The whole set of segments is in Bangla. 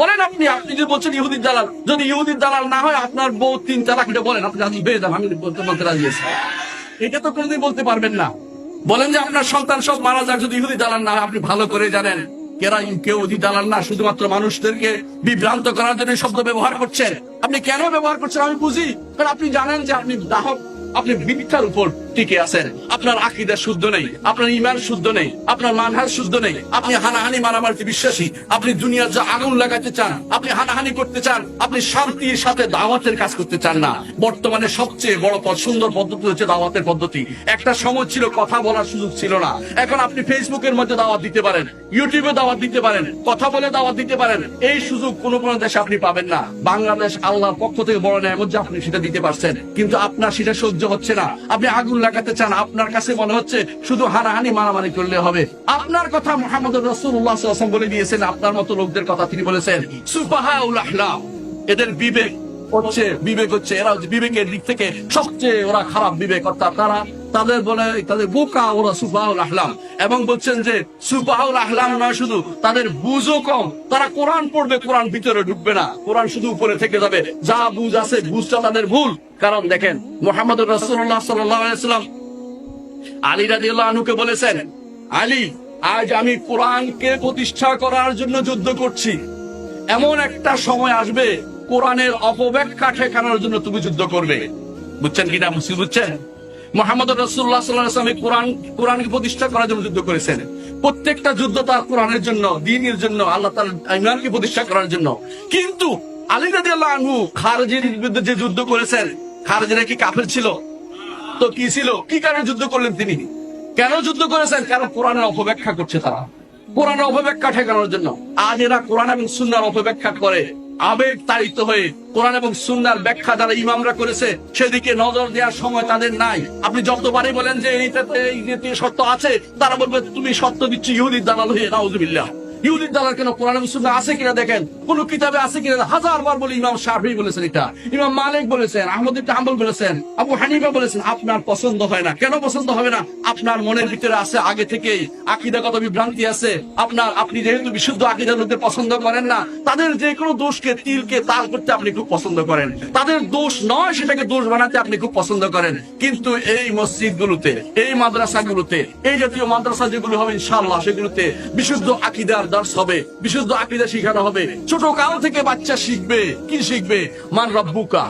বলেন আপনি আপনি যদি বলছেন ইহুদির দালাল, যদি ইহুদির দালাল না হয়, আপনার বউ তিন তালাক এটা বলেন, আপনি রাজি হয়ে যান, আমি বলতে বলতে রাজি আছি। এটা তো কোনোদিন বলতে পারবেন না। বলেন যে আপনার সন্তান সব মারা যাক, যদি ইহুদি দালাল না হয়, আপনি ভালো করে জানেন কেরা কেউ ইহুদি দালাল না, শুধুমাত্র মানুষদেরকে বিভ্রান্ত করার জন্য শব্দ ব্যবহার করছেন। আপনি কেন ব্যবহার করছেন আমি বুঝি, কারণ আপনি জানেন যে আপনি দাহক, আপনি মিথ্যার উপর টিকে আছেন। আপনার আকিদা শুদ্ধ নেই, আপনার ইমান শুদ্ধ নেই, আপনার মানহার শুদ্ধ নেই। আপনি হানাহানি মারামারিতে বিশ্বাসী, আপনি দুনিয়ার যা আগুন লাগাতে চান, আপনি হানাহানি করতে চান, আপনি শান্তির সাথে দাওয়াতের কাজ করতে চান না। বর্তমানে সবচেয়ে বড় পথ সুন্দর পদ্ধতি হচ্ছে দাওয়াতের পদ্ধতি। একটা সময় ছিল কথা বলার সুযোগ ছিল না। এখন আপনি ফেসবুকের মধ্যে দাওয়াত দিতে পারেন, ইউটিউবে দাওয়াত দিতে পারেন, কথা বলে দাওয়াত দিতে পারেন। এই সুযোগ কোনো কোনো দেশে আপনি পাবেন না। বাংলাদেশ আল্লাহর পক্ষ থেকে বড় নেয় যে আপনি সেটা দিতে পারছেন। কিন্তু আপনার সেটা সহ্য হচ্ছে না। আপনি আগুন লাগাতে চান, আপনার কাছে মনে হচ্ছে শুধু হারাহানি মারামারি করলে হবে। আপনার কথা মোহাম্মদ রসুল্লাহ বলে দিয়েছেন, আপনার মতো লোকদের কথা তিনি বলেছেন সুপাহা আহলাম এদের বিবেক হচ্ছে বিবেক হচ্ছে, এরা হচ্ছে বিবেকের দিক থেকে সবচেয়ে ওরা খারাপ বিবেক অর্থাৎ তারা তাদের বলে, তাদের বোকা ওরা সুপাহুল আহলাম। এবং বলছেন যে সুপাহুল আহলাম নয় শুধু, তাদের বুঝও কম। তারা কোরআন পড়বে, কোরআন ভিতরে ঢুকবে না। কোরআন শুধু উপরে থেকে যাবে। যা বুঝ আছে, বুঝটা তাদের ভুল। কারণ দেখেন মোহাম্মদ রসুল্লাহ সাল্লাম আলী রাজি আনুকে বলেছেন, আলী, আজ আমি কোরআনকে প্রতিষ্ঠা করার জন্য যুদ্ধ করছি। এমন একটা সময় আসবে কোরআনের অপব্যাখ্যা ঠেকানোর জন্য তুমি যুদ্ধ করবে। বুঝছেন কিনা মুসিদ বুঝছেন? মোহাম্মদ রসুল্লাহ সাল্লাহ কোরআন, কোরআনকে প্রতিষ্ঠা করার জন্য যুদ্ধ করেছেন। প্রত্যেকটা যুদ্ধ তার কোরআনের জন্য, দিনের জন্য, আল্লাহ তার ইমানকে প্রতিষ্ঠা করার জন্য। কিন্তু আলী রাজি আল্লাহ খারজির বিরুদ্ধে যে যুদ্ধ করেছেন খারজিরা কি কাফের ছিল? তো কি ছিল? কি কারণে যুদ্ধ করলেন তিনি? কেন যুদ্ধ করেছেন? কারণ কোরআনের অপব্যাখ্যা করছে তারা। কোরআনের অপব্যাখ্যা ঠেকানোর জন্য। আজ এরা কোরআন এবং সুন্নার অপব্যাখ্যা করে। আবেগ তাড়িত হয়ে কোরআন এবং সুন্দর ব্যাখ্যা যারা ইমামরা করেছে, সেদিকে নজর দেওয়ার সময় তাদের নাই। আপনি যতবারই বলেন যে এইটাতে এই সত্য আছে, তারা বলবে, তুমি সত্য দিচ্ছি, ইহুদির দালাল হয়ে, নাউজুবিল্লাহ। ইহুদির দালাল কেন কোরআন আছে কিনা দেখেন? কোন কিতাবে আছে কিনা হাজার বার বলে ইমাম শাফি বলেছেন এটা। ইমাম মালিক বলেছেন, আহমদ হাম্বল বলেছেন, আবু হানিফা বলেছেন, আপনার পছন্দ হয় না। কেন পছন্দ হবে না? আপনার মনের ভিতরে আছে, আগে থেকেই আকিদাগত বিভ্রান্তি আছে। আপনার, আপনি যেহেতু বিশুদ্ধ আকিদার লোকদের পছন্দ করেন না, তাদের যে কোনো দোষকে, তিলকে তাল করতে আপনি খুব পছন্দ করেন। তাদের দোষ নয়, সেটাকে দোষ বানাতে আপনি খুব পছন্দ করেন। কিন্তু এই মসজিদ গুলোতে এই মাদ্রাসা গুলোতে এই জাতীয় মাদ্রাসা যেগুলো হবে, ইনশাআল্লাহ, সেগুলোতে বিশুদ্ধ আকিদার হবে, বিশুদ্ধ আকিদা শিখানো হবে। ছোট কাল থেকে বাচ্চা শিখবে। কি শিখবে? মান রব্বুকা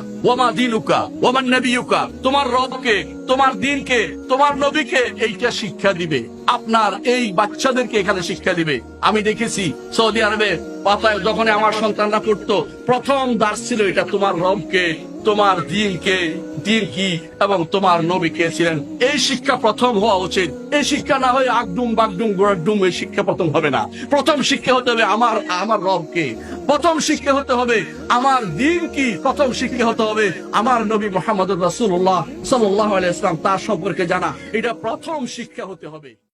দিনুকা তোমার রবকে, তোমার দিনকে, তোমার নবীকে এইটা শিক্ষা দিবে। আপনার এই বাচ্চাদেরকে এখানে শিক্ষা দিবে। আমি দেখেছি সৌদি আরবে, পাতায় যখন আমার সন্তানরা পড়তো, প্রথম দাস ছিল এটা তোমার রবকে, তোমার দিনকে দিন কি এবং তোমার নবী কে ছিলেন? এই শিক্ষা প্রথম হওয়া উচিত। এই শিক্ষা না হয়ে আগডুম বাগডুম গোড়াডুম এই শিক্ষা প্রথম হবে না। প্রথম শিক্ষা হতে হবে আমার আমার রবকে। প্রথম শিক্ষা হতে হবে আমার দিন কি প্রথম শিক্ষা হতে হবে আমার নবী মোহাম্মদ রাসুল্লাহ সাল্লাহ আলাইসলাম তার সম্পর্কে জানা। এটা প্রথম শিক্ষা হতে হবে।